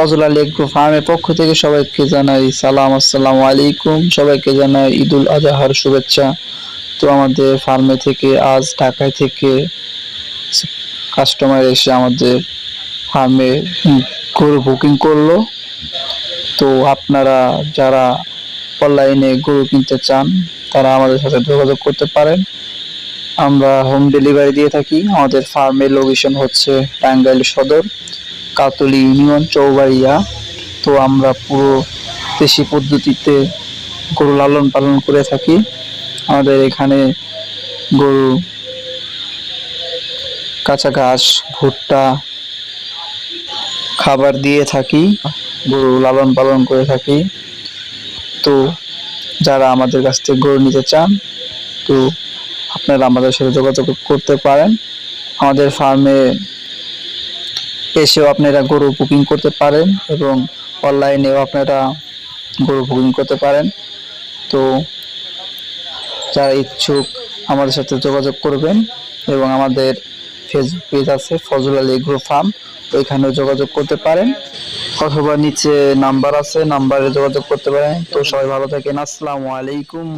Fazal Ali agro ফার্মের পক্ষ থেকে সবাইকে জানাই সালাম, আসসালামু আলাইকুম। সবাইকে জানাই ঈদুল আজহার শুভেচ্ছা। তো আমাদের ফার্মে থেকে, আজ ঢাকায় থেকে কাস্টমার এসে আমাদের ফার্মে গরু বুকিং করল। তো আপনারা যারা অনলাইনে গরু কিনতে চান, তারা আমাদের সাথে যোগাযোগ করতে পারেন। আমরা হোম ডেলিভারি দিয়ে থাকি। আমাদের ফার্মের লোকেশন হচ্ছে টাঙ্গাইল সদর। কাতলি ইউনিয়ন চৌবাড়িয়া। তো আমরা পুরো দেশি পদ্ধতিতে গরু লালন পালন করে থাকি। আমাদের এখানে গরু, কাঁচা ঘাস, ভুট্টা খাবার দিয়ে থাকি, গরু লালন পালন করে থাকি। তো যারা আমাদের কাছ থেকে গরু নিতে চান, তো আপনারা আমাদের সাথে যোগাযোগ করতে পারেন। আমাদের ফার্মে এসেও আপনারা গরু বুকিং করতে পারেন এবং অনলাইনেও আপনারা গরু বুকিং করতে পারেন। তো যারা ইচ্ছুক আমাদের সাথে যোগাযোগ করবেন এবং আমাদের ফেসবুক পেজ আছে ফজল আলী এগ্রো ফার্ম ওইখানেও যোগাযোগ করতে পারেন। অথবা নিচে নাম্বার আছে নাম্বারে যোগাযোগ করতে পারেন। তো সবাই ভালো থাকেন। আসসালামু আলাইকুম।